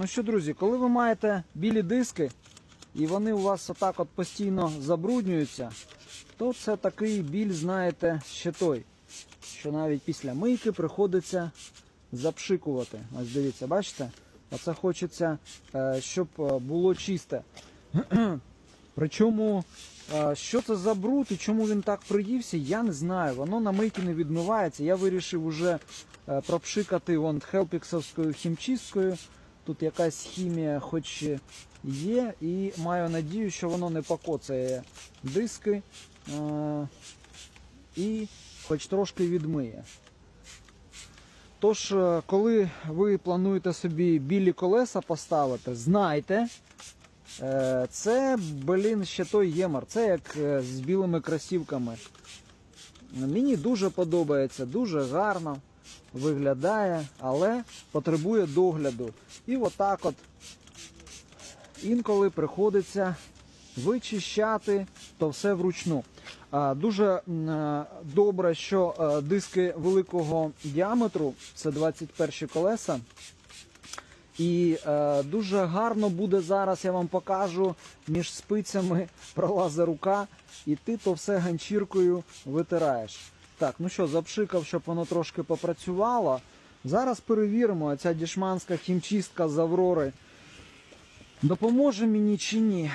Ну що, друзі, коли ви маєте білі диски і вони у вас отак от постійно забруднюються, то це такий біль, знаєте, ще той, що навіть після мийки приходиться запшикувати. Ось дивіться, бачите? Оце хочеться, е, щоб е, було чисте. Причому, е, що це за бруд і чому він так приївся, я не знаю. Воно на мийки не відмивається. Я вирішив уже пропшикати вон хелпіксовською хімчисткою. Тут якась хімія хоч є, і маю надію, що воно не покоцає диски е, і хоч трошки відмиє. Тож, е, коли ви плануєте собі білі колеса поставити, знайте, е, це, блін, ще той ємар. Це як з білими кросівками. Мені дуже подобається, дуже гарно виглядає, але потребує догляду. І отак от інколи приходиться вичищати то все вручну. Дуже е, добре, що е, диски великого діаметру, це 21 колеса. І е, дуже гарно буде зараз, я вам покажу, між спицями пролазить рука, і ти то все ганчіркою витираєш. Так, ну що, запшикав, щоб воно трошки попрацювало. Зараз перевіримо, ця дішманська хімчистка з Аврори допоможе мені чи ні.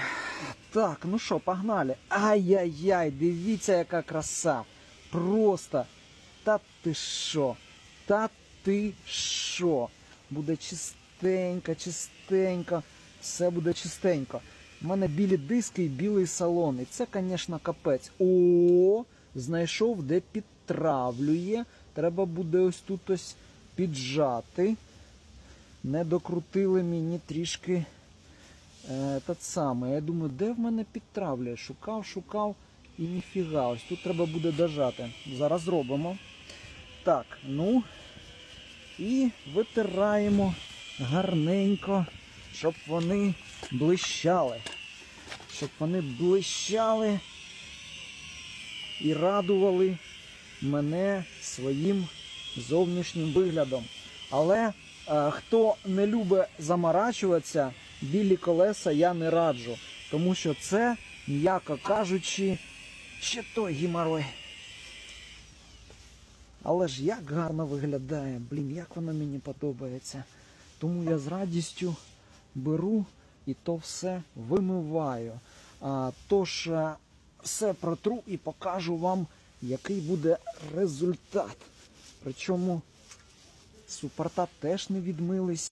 Так, ну що, погнали. Ай-яй-яй, дивіться, яка краса. Просто. Та ти що? Та ти що? Буде чистенько, чистенько. Все буде чистенько. У мене білі диски і білий салон. І це, звісно, капець. О, знайшов, де підтравлює. Треба буде ось тут ось піджати. Не докрутили мені трішки е, те саме. Я думаю, де в мене підтравлює? Шукав, шукав і ніфіга. Ось тут треба буде дожати. Зараз зробимо. Так, ну і витираємо гарненько, щоб вони блищали. Щоб вони блищали і радували мене своїм зовнішнім виглядом. Але е, хто не любить заморачуватися, білі колеса я не раджу, тому що це, м'яко кажучи, ще той геморой. Але ж як гарно виглядає, блін, як воно мені подобається. Тому я з радістю беру і то все вимиваю. А, тож е, все протру і покажу вам, який буде результат. Причому супорта теж не відмились.